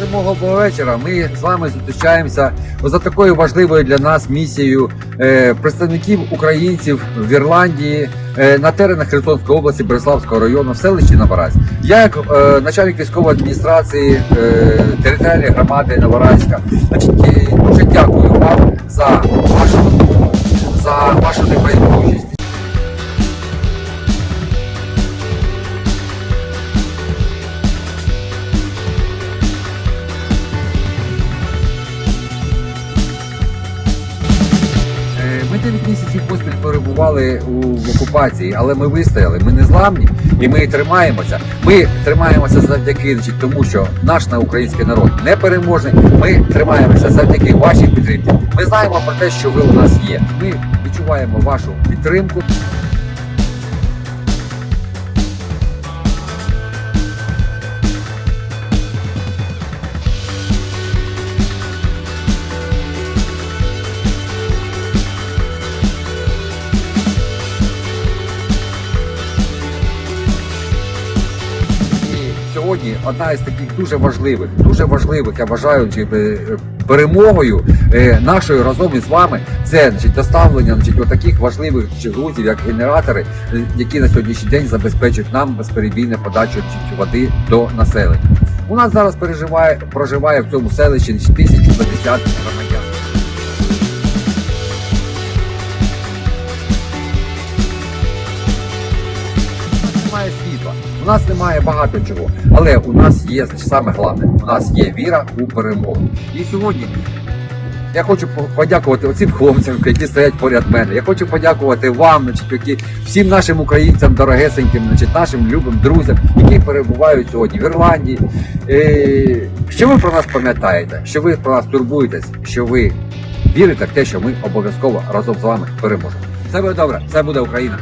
Зимового вечора ми з вами зустрічаємося за такою важливою для нас місією е, представників українців в Ірландії е, на теренах Херсонської області Береславського району в селищі Новоразь. Я як е, начальник військової адміністрації територіальної громади Новоразька, значить, дуже дякую вам за вашу 9 місяців поспіль перебували у в окупації, але ми вистояли. Ми не зламні і ми тримаємося. Ми тримаємося завдяки тому, що наш на український народ не переможний. Ми тримаємося завдяки вашій підтримці. Ми знаємо про те, що ви у нас є. Ми відчуваємо вашу підтримку. Сьогодні одна із таких дуже важливих, дуже важливих, я вважаю, е, перемогою е, нашою разом із вами це значить, доставлення значить, таких важливих грузів, як генератори, е, які на сьогоднішній день забезпечують нам безперебійне подачу води до населення. У нас зараз переживає, проживає в цьому селищі 1050 громадян. Немає світла, у нас немає багато чого, але у нас є саме головне, у нас є віра у перемогу. І сьогодні я хочу подякувати оцим хлопцям, які стоять поряд мене. Я хочу подякувати вам, значить, всім нашим українцям, дорогесеньким, значить, нашим любим друзям, які перебувають сьогодні в Ірландії. Е, Що ви про нас пам'ятаєте, що ви про нас турбуєтесь, що ви вірите в те, що ми обов'язково разом з вами переможемо. Все буде добре, все буде Україна.